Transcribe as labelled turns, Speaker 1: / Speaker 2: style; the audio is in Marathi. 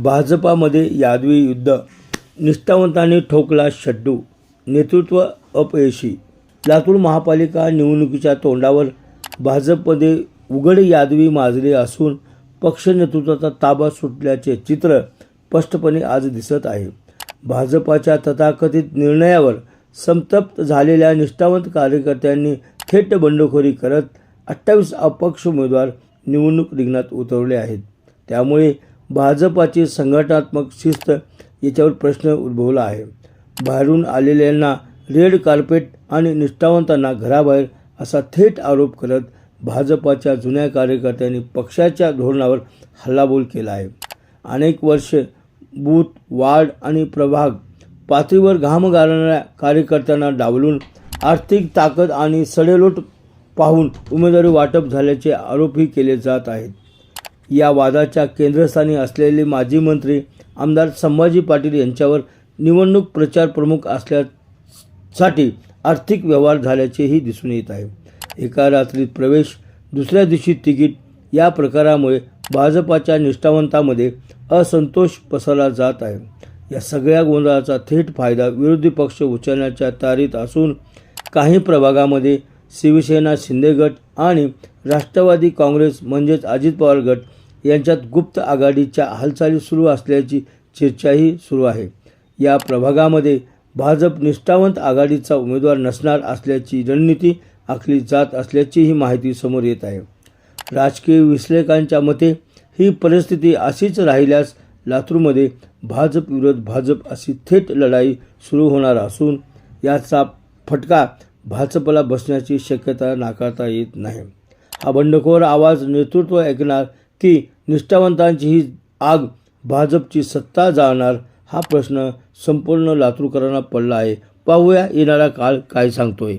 Speaker 1: भाजपामध्ये यादवी युद्ध निष्ठावंतांनी ठोकला शड्डू नेतृत्व अपयशी. लातूर महापालिका निवडणुकीच्या तोंडावर भाजपमध्ये उघड यादवी माजली असून पक्ष नेतृत्वाचा ताबा सुटल्याचे चित्र स्पष्टपणे आज दिसत आहे. भाजपाच्या तथाकथित निर्णयावर संतप्त झालेल्या निष्ठावंत कार्यकर्त्यांनी थेट बंडखोरी करत अठ्ठावीस अपक्ष उमेदवार निवडणूक रिंगणात उतरवले आहेत. त्यामुळे भाजपाची संघटनात्मक शिस्त याच्यावर प्रश्न उद्भवला आहे. बाहेरून आलेल्यांना रेड कार्पेट आणि निष्ठावंतांना घराबाहेर असा थेट आरोप करत भाजपाच्या जुन्या कार्यकर्त्यांनी पक्षाच्या धोरणावर हल्लाबोल केला आहे. अनेक वर्ष बूथ वार्ड आणि प्रभाग पातळीवर घाम गाळणाऱ्या कार्यकर्त्यांना डावलून आर्थिक ताकद आणि सडेलोट पाहून उमेदवारी वाटप झाल्याचे आरोपही केले जात आहेत. या वादाच्या केंद्रस्थानी असलेले माजी मंत्री आमदार संभाजी पाटील यांच्यावर निवडणूक प्रचार प्रमुख असल्यासाठी आर्थिक व्यवहार झाल्याचेही दिसून येत आहे. एका रात्रीत प्रवेश दुसऱ्या दिवशी तिकीट या प्रकारामुळे भाजपाच्या निष्ठावंतामध्ये असंतोष पसरला जात आहे. या सगळ्या गोंधळाचा थेट फायदा विरोधी पक्ष उचलण्याच्या तारीत असून काही प्रभागामध्ये शिवसेना शिंदे गट आणि राष्ट्रवादी काँग्रेस म्हणजेच अजित पवार गट यांच्यात गुप्त आघाडीच्या हालचाली सुरू असल्याची चर्चाही सुरू आहे. या प्रभागामध्ये भाजप निष्ठावंत आघाडीचा उमेदवार नसणार असल्याची रणनीती आखली जात असल्याचीही माहिती समोर येत आहे. राजकीय विश्लेषकांच्या मते ही परिस्थिती अशीच राहिल्यास लातूरमध्ये भाजप विरोध भाजप अशी थेट लढाई सुरू होणार असून याचा फटका भाजपला बसण्याची शक्यता नाकारता येत नाही. हा बंडखोर आवाज नेतृत्व ऐकणार की निष्ठावंतांची ही आग भाजपची सत्ता जाळणार हा प्रश्न संपूर्ण लातूरकरांना पडला आहे. पाहूया येणारा काळ काय सांगतोय.